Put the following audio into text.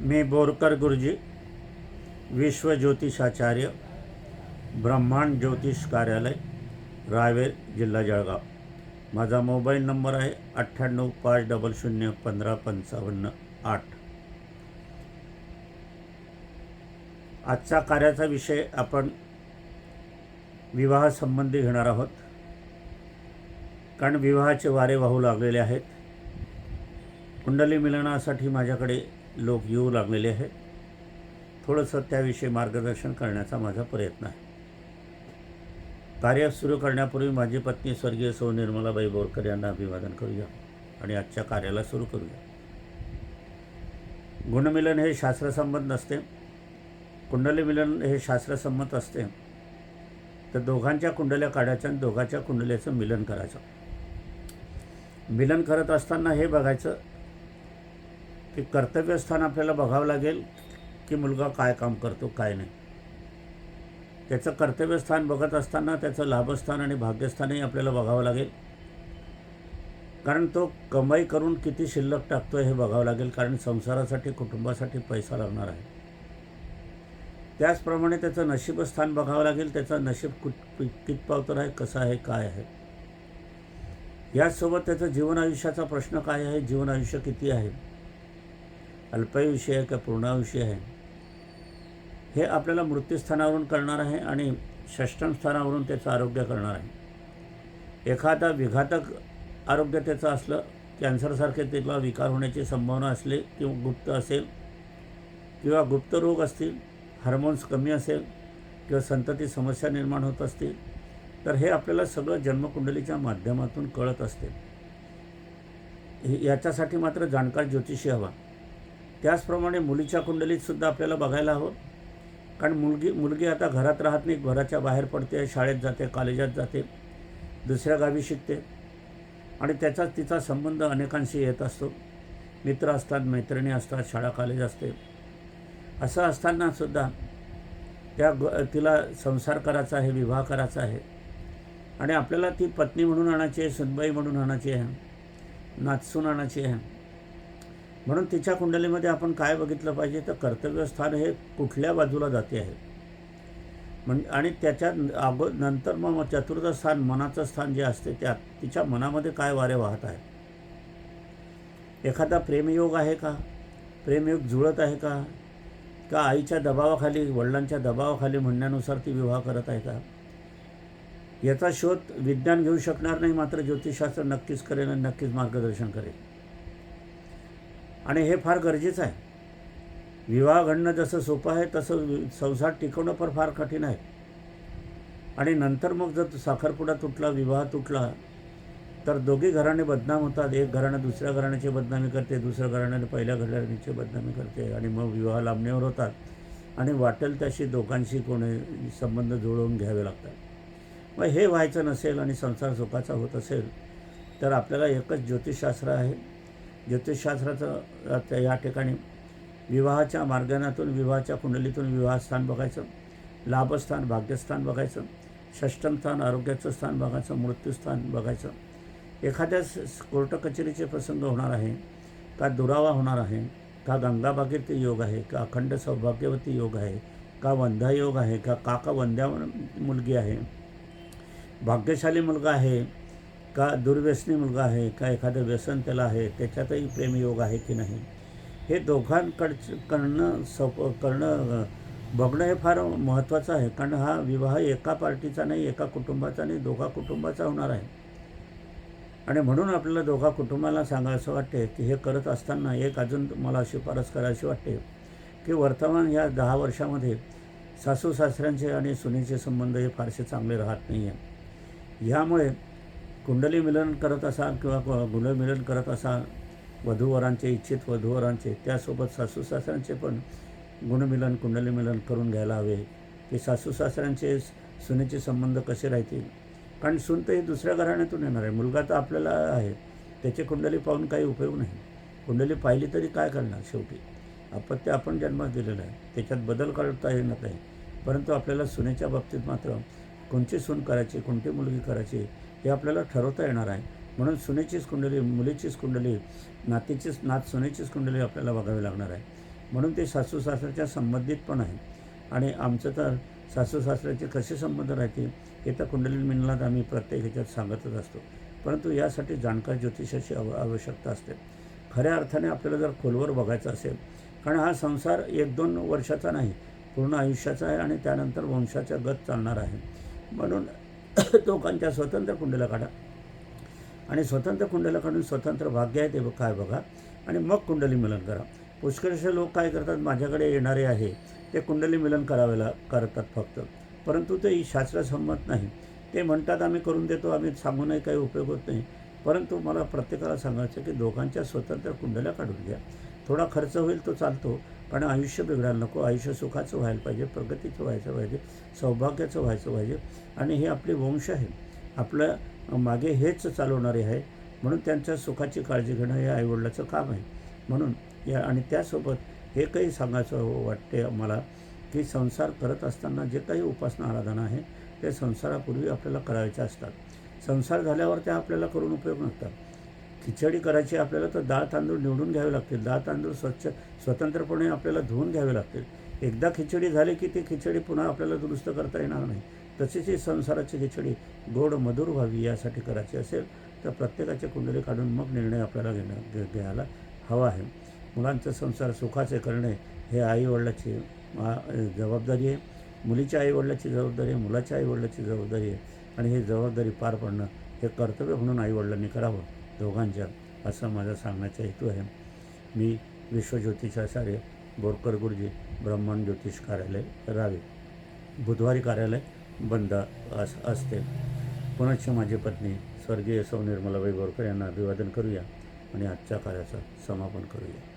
मी बोरकर गुरुजी विश्व ज्योतिषाचार्य ब्रह्मांड ज्योतिष कार्यालय रावेर जिल्हा जळगाव. माझा मोबाईल नंबर आहे अठ्ठ्याण्णव पाच डबल शून्य पंधरा पंचावन्न आठ. आजचा कार्याचा विषय आपण विवाहासंबंधी घेणार आहोत. कारण विवाहाचे वारे वाहू लागलेले आहेत. कुंडली मिलनासाठी माझ्याकडे लोक येऊ लागलेले आहेत. थोडंसं त्याविषयी मार्गदर्शन करण्याचा माझा प्रयत्न आहे. कार्य सुरू करण्यापूर्वी माझी पत्नी स्वर्गीय सौ निर्मलाबाई बोरकर यांना अभिवादन करूया आणि आजच्या कार्याला सुरू करूया. गुणमिलन हे शास्त्रसंमत नसते. कुंडली मिलन हे शास्त्रसंमत असते. तर दोघांच्या कुंडल्या काढायच्या आणि दोघांच्या कुंडल्याचं मिलन करायचं. मिलन करत असताना हे बघायचं की कर्तव्यस्थान आपल्याला बघावं लागेल की मुलगा काय काम करतो काय नाही. त्याचं कर्तव्यस्थान बघत असताना त्याचं लाभस्थान आणि भाग्यस्थानही आपल्याला बघावं लागेल. कारण तो कमाई करून किती शिल्लक टाकतो हे बघावं लागेल कारण संसारासाठी कुटुंबासाठी पैसा लागणार आहे. त्याचप्रमाणे त्याचं नशीबस्थान बघावं लागेल त्याचं नशीब कुठ कितपावतर आहे कसं आहे काय आहे. याचसोबत त्याचं जीवन आयुष्याचा प्रश्न काय आहे जीवन आयुष्य किती आहे? अल्पायुष्य आहे का पूर्णायुष्य आहे. हे आपल्याला मृत्यूस्थानावरून करणार आहे आणि षष्टम स्थानावरून त्याचं आरोग्य करणार आहे. एखादा विघातक आरोग्य त्याचं असलं कॅन्सरसारखे त्याला विकार होण्याची संभावना असली किंवा गुप्त असेल किंवा गुप्त रोग असतील हार्मोन्स कमी असेल किंवा संतती समस्या निर्माण होत असतील तर हे आपल्याला सगळं जन्मकुंडलीच्या माध्यमातून कळत असते. हे- याच्यासाठी मात्र जाणकार ज्योतिषी हवा. त्याचप्रमाणे मुलीच्या कुंडलीत सुद्धा आपल्याला बघायला हवं. कारण मुलगी मुलगी आता घरात राहत नाही घराच्या बाहेर पडते शाळेत जाते कॉलेजात जाते दुसऱ्या गावी शिकते. आणि त्याचा तिचा संबंध अनेकांशी येत असतो. मित्र असतात मैत्रिणी असतात शाळा कॉलेज असते. असं असताना सुद्धा त्या ग तिला संसार करायचा आहे विवाह करायचा आहे. आणि आपल्याला ती पत्नी म्हणून आणायची आहे सुनबाई म्हणून आणायची आहे नाचसून आणायची आहे. म्हणून तिच्या कुंडलीमध्ये आपण काय बघितलं पाहिजे तर कर्तव्यस्थान हे कुठल्या बाजूला जाते आहे? म्हण आणि त्याच्या अगो नंतर मग चतुर्थ स्थान मनाचं स्थान जे असते त्यात तिच्या मनामध्ये काय वारे वाहत आहे एखादा प्रेमयोग आहे का? प्रेमयोग जुळत आहे का? का आईच्या दबावाखाली वडिलांच्या दबावाखाली म्हणण्यानुसार ती विवाह करत आहे का? याचा शोध विज्ञान घेऊ शकणार नाही मात्र ज्योतिषशास्त्र नक्कीच करेल आणि नक्कीच मार्गदर्शन करेल. आणि हे फार गरजेचं आहे. विवाह घडणं जसं सोपं आहे तसं वि- संसार टिकवणं पण फार कठीण आहे. आणि नंतर मग जर साखरपुडा तुटला विवाह तुटला तर दोघी घराणे बदनाम होतात. एक घराणं दुसऱ्या घराण्याची बदनामी करते दुसऱ्या घराण्याने पहिल्या घराण्याची बदनामी करते आणि मग विवाह लांबणीवर होतात. आणि वाटेल त्याशी दोघांशी कोणी संबंध जुळवून घ्यावे लागतात. मग हे व्हायचं नसेल आणि संसार सुखाचा होत असेल तर आपल्याला एकच ज्योतिषशास्त्र आहे. ज्योतिषशास्त्राचं त्या या ठिकाणी विवाहाच्या मार्गानातून विवाहाच्या कुंडलीतून विवाहस्थान बघायचं लाभस्थान भाग्यस्थान बघायचं षष्टम स्थान आरोग्याचं स्थान बघायचं मृत्यूस्थान बघायचं. एखाद्या कोर्ट कचेरीचे प्रसंग होणार आहे का दुरावा होणार आहे का गंगा योग आहे का अखंड सौभाग्यवती योग आहे का वंध्या योग आहे का काका वंध्या मुलगी आहे भाग्यशाली मुलगा आहे का दुर्व्यसनी मुलगा आहे का एखादं व्यसन त्याला आहे त्याच्यातही प्रेमयोग आहे की नाही? हे दोघांकडचं करणं सप करणं बघणं हे फार महत्त्वाचं आहे. कारण हा विवाह एका पार्टीचा नाही एका कुटुंबाचा नाही दोघा कुटुंबाचा होणार आहे. आणि म्हणून आपल्याला दोघा कुटुंबाला सांगायचं वाटते की हे करत असताना एक अजून मला शिफारस करायची वाटते की वर्तमान या दहा वर्षामध्ये सासू सासऱ्यांचे आणि सुनेचे संबंध हे फारसे चांगले राहत नाही आहे ह्यामुळे कुंडली मिलन करत असाल किंवा गुणमिलन करत असाल वधूवरांचे इच्छित वधूवरांचे त्यासोबत सासू सासऱ्यांचे पण गुणमिलन कुंडली मिलन करून घ्यायला हवे. की सासू सासऱ्यांचे सुनेचे संबंध कसे राहतील? कारण सून तर दुसऱ्या घराण्यातून येणार आहे. मुलगा तर आपल्याला आहे. त्याची कुंडली पाहून काही उपयोग नाही. कुंडली पाहिली तरी काय करणार शेवटी? अपत्य आपण जन्मात दिलेलं आहे. त्याच्यात बदल करता येणार नाही. परंतु आपल्याला सुनेच्या बाबतीत मात्र कोणची सून करायची कोणती मुलगी करायची हे आपल्याला ठरवता येणार आहे. म्हणून सुनेचीच कुंडली मुलीचीच कुंडली नातीचीच नात सुनेचीच कुंडली आपल्याला बघावी लागणार आहे. म्हणून ते सासू सासऱ्याच्या संबंधित पण आहे. आणि आमचं तर सासू सासऱ्याचे कसे संबंध राहतील हे तर कुंडली मिनलात आम्ही प्रत्येक ह्याच्यात सांगतच असतो. परंतु यासाठी जाणकार ज्योतिषाची आव आवश्यकता असते. खऱ्या अर्थाने आपल्याला जर खोलवर बघायचं असेल कारण हा संसार एक दोन वर्षाचा नाही पूर्ण आयुष्याचा आहे आणि त्यानंतर वंशाच्या गत चालणार आहे. म्हणून लोकांच्या स्वतंत्र कुंडला काढा. आणि स्वतंत्र कुंडला काढून स्वतंत्र भाग्य आहे ते काय बघा. आणि मग कुंडली मिलन करा. पुष्कळसे लोक काय करतात माझ्याकडे येणारे आहे. ते कुंडली मिलन करावेला करतात फक्त. परंतु ते शास्त्रसंमत नाही. ते म्हणतात आम्ही करून देतो आम्ही सांगूनही काही उपयोग होत नाही. परंतु मला प्रत्येकाला सांगायचं की दोघांच्या स्वतंत्र कुंडल्या काढून घ्या. थोडा खर्च होईल तो चालतो पण आयुष्य बिघडायला नको. आयुष्य सुखाचं व्हायला पाहिजे प्रगतीचं व्हायचं पाहिजे सौभाग्याचं व्हायचं पाहिजे. आणि हे आपले वंश आहे. आपलं मागे हेच चालवणारे आहे. म्हणून त्यांच्या सुखाची काळजी घेणं हे आईवडिलाचं काम आहे. म्हणून या आणि त्यासोबत हे काही सांगायचं वाटते मला की संसार करत असताना जे काही उपासना आराधना आहे ते संसारापूर्वी आपल्याला करायचे असतात. संसार झाल्यावर त्या आपल्याला करून उपयोग नसतात. खिचडी करायची आपल्याला तर डाळ तांदूळ निवडून घ्यावे लागतील. डाळ तांदूळ स्वच्छ स्वतंत्रपणे आपल्याला धुवून घ्यावे लागतील. एकदा खिचडी झाली की ती खिचडी पुन्हा आपल्याला दुरुस्त करता येणार नाही. तशीच ही संसाराची खिचडी गोड मधुर व्हावी यासाठी करायची असेल तर प्रत्येकाची कुंडली काढून मग निर्णय आपल्याला घेणं घ्यायला हवा आहे. मुलांचा संसार सुखाचे करणे हे आईवडिलाची जबाबदारी आहे. मुलीच्या आईवडिलाची जबाबदारी आहे मुलाच्या आईवडिलाची जबाबदारी आहे. आणि ही जबाबदारी पार पाडणं हे कर्तव्य म्हणून आईवडिलांनी करावं दोघांच्या असा माझा सांगण्याचा हेतू आहे. मी विश्वज्योतिषाचार्य बोरकर गुरुजी ब्रह्मांड ज्योतिष कार्यालय रावे. बुधवारी कार्यालय बंद अस असते. पुनश्च माझी पत्नी स्वर्गीय सौ निर्मलाबाई बोरकर यांना अभिवादन करूया आणि आजच्या कार्याचं समापन करूया.